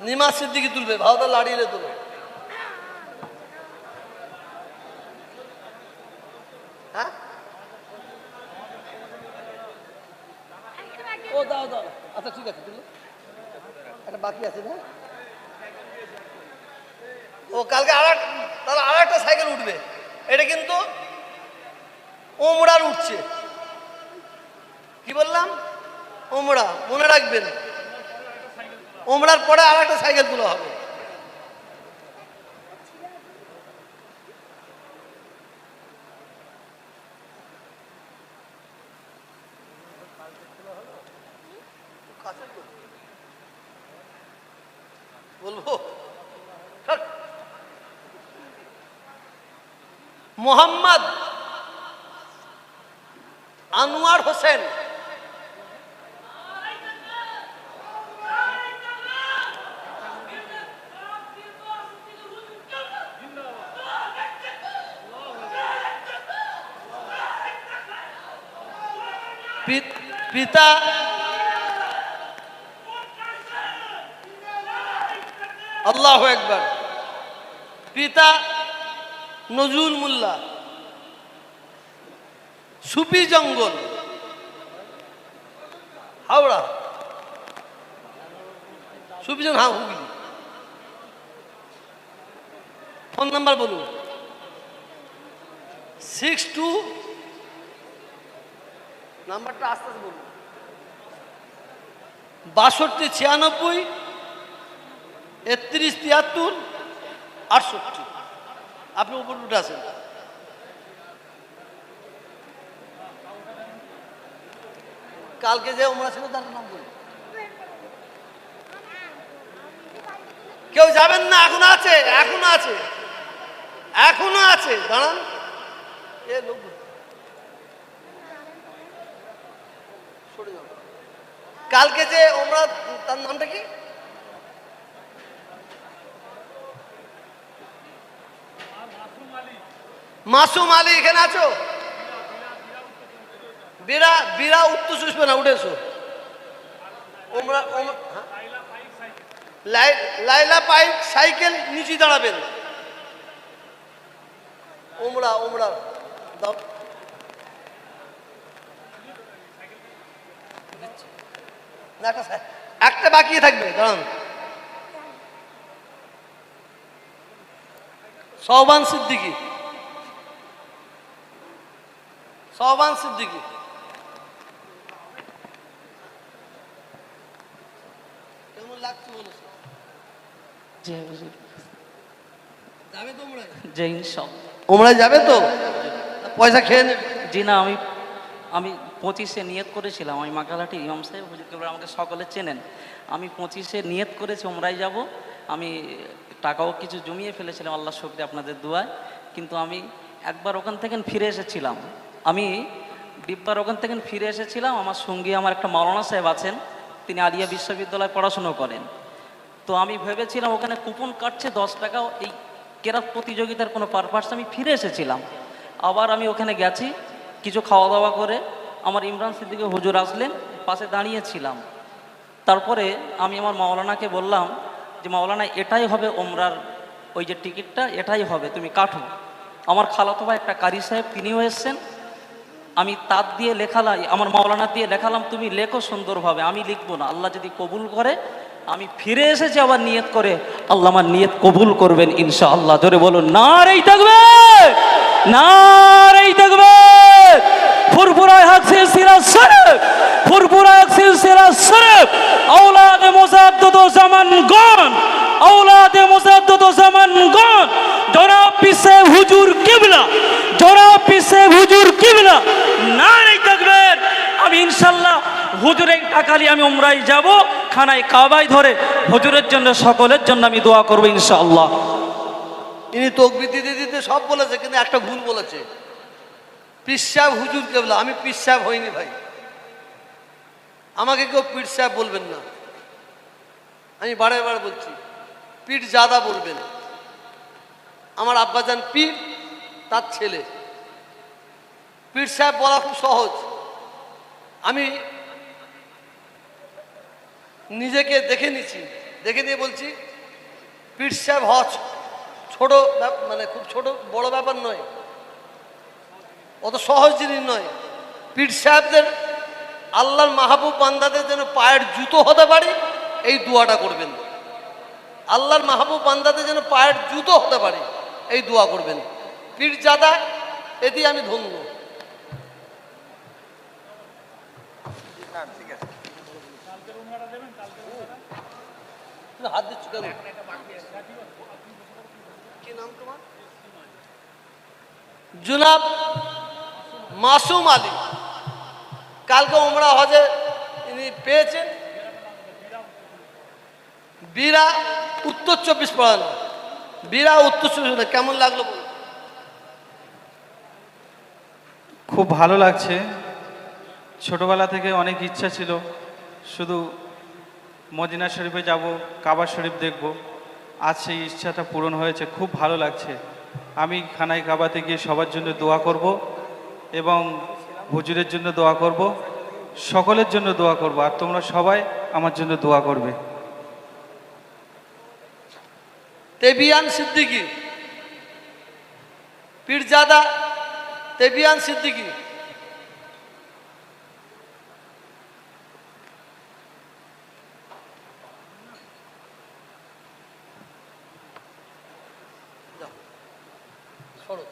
নিমা সিদ্দিকি তুলবে ভাওতা লাড়িয়ে তুলো হ্যাঁ? ও, দাও দাও। আচ্ছা ঠিক আছে, তুলো। একটা বাকি আছে, না? ও, কালকে আর তাহলে আর একটা সাইকেল উঠবে। এটা কিন্তু ওমরার উঠছে। কি বললাম? ওমরা, মনে রাখবেন। ওমরার পরে আর একটা সাইকেল তোলা হবে। বলব? মোহাম্মদ আনোয়ার হোসেন পিত- আল্লাহ একবার পিতা নজরুল মোল্লা। সুপি জঙ্গল। হাওড়া। সুপিজন হ্যাঁ হুগলি। ফোন নাম্বার বলুন। সিক্স টু নাম্বারটা আস্তে আস্তে বলুন। বাষট্টি, ছিয়ানব্বই, একত্রিশ, তিয়াত্তর, আটষট্টি। আপনি উপর উঠে আছেন। কালকে যে ওমরা ছিল তার নাম বলুন। কেউ যাবেন না, এখনও আছে এখনও আছে এখনও আছে। দাঁড়ান। এ লোক কালকে যে ওমরা, তার নামটা কি? মাসুম আলী, এখানে আছো? বিরা বিরা উত্তর শুষবে না উঠেছো ওমরা হ্যাঁ? লাই- লাইলা পাইপ সাইকেল নিচে দাঁড়াবেন। ওমরা ওমরা, দাও। না, একটা একটা বাকি থাকবে দাঁড়ান। সহবান সিদ্দিকি। সহবান সিদ্দিকি। কেমন লাগছে বলো? যাবে তোমরা ইনশাল্লাহ ওমরায় যাবে তো? পয়সা খেয়ে নেবে? জি না আমি আমি পঁচিশে নিয়ত করেছিলাম। আমি মাকালাটি ইমাম সাহেব, হুজুর কেবল আমাকে সকলে চেনেন। আমি পঁচিশে নিয়ত করেছি ওমরাই যাব। আমি টাকাও কিছু জমিয়ে ফেলেছিলাম, আল্লাহ শক্তি আপনাদের দুয়ায়। কিন্তু আমি একবার ওখান থেকে ফিরে এসেছিলাম। আমি ডিব্বার ওখান থেকে ফিরে এসেছিলাম। আমার সঙ্গী, আমার একটা মাওলানা সাহেব আছেন, তিনি আলিয়া বিশ্ববিদ্যালয়ে পড়াশুনো করেন। তো আমি ভেবেছিলাম ওখানে কুপন কাটছে, দশ টাকা, এই কেরাত প্রতিযোগিতার কোনো পারপাস আমি ফিরে এসেছিলাম। আবার আমি ওখানে গেছি, কিছু খাওয়া দাওয়া করে আমার ইমরান সিদ্দিকে হুজুর আসলেন, পাশে দাঁড়িয়েছিলাম। তারপরে আমি আমার মাওলানাকে বললাম যে, মাওলানা, এটাই হবে ওমরার ওই যে টিকিটটা, এটাই হবে, তুমি কাটো। আমার খালাতো ভাই একটা কারি সাহেব, তিনিও এসছেন। আমি তার দিয়ে লেখালাই, আমার মাওলানা দিয়ে লেখালাম, তুমি লেখো সুন্দরভাবে, আমি লিখব না, আল্লাহ যদি কবুল করে, আমি ফিরে এসেছি আবার নিয়ত করে, আল্লাহ আমার নিয়ত কবুল করবেন ইনশা আল্লাহ জোরে বলুন না রেই থাকবে না রেই থাকবে পিসে হুজুর কিবলা জনাব পিসে হুজুর কিবলা। না রেই থাকবেন আমি ইনশাল্লাহ হুজুরের টাকালি আমি উমরাই যাব, খানায় কাবাই ধরে হুজুরের জন্য, সকলের জন্য আমি দোয়া করব ইনশাআল্লাহ। ইনি তকবি দিতে দিতে সব বলেছে, কিন্তু একটা ভুল বলেছে। পিসাব হুজুর কেবলা, আমি পিসাব হইনি ভাই। আমাকে কেউ পিঠ সাহেব বলবেন না। আমি বারে বারে বলছি পিঠ জাদা বলবেন। আমার আব্বাজান পীর, তার ছেলে। পীর সাহেব বলা খুব সহজ। আমি নিজেকে দেখে নিছি দেখে নিয়ে বলছি, পীর সাহেব হজ ছোট মানে খুব ছোট, বড় ব্যাপার নয়। অত সহজ জিনিস নয়। পীর সাহেবদের আল্লাহর মাহবুব বান্দাদের যেন পায়ের জুতো হতে পারি, এই দোয়াটা করবেন। আল্লাহর মাহবুব বান্দাদের যেন পায়ের জুতো হতে পারি। এই দোয়া করবেন। পীর জাদা এটি আমি ধন্য। জুনাব মাসুম আলী, কালকে ওমরা হজে ইনি পেয়েছেন। বীরা, উত্তর চব্বিশ পরগনা। বীরা উত্তর কেমন লাগল খুব ভালো লাগছে। ছোটবেলা থেকে অনেক ইচ্ছা ছিল। শুধু মদিনা শরীফে যাব, কাবা শরীফ দেখব। আজ সেই ইচ্ছাটা পূরণ হয়েছে। খুব ভালো লাগছে। আমি খানাই কাবাতে গিয়ে সবার জন্য দোয়া করব এবং হুজুরের জন্য দোয়া করব, সকলের জন্য দোয়া করব। আর তোমরা সবাই আমার জন্য দোয়া করবে। তেবিয়ান সিদ্দিকি। পীরজাদা তেবিয়ান সিদ্দিকি। সরো।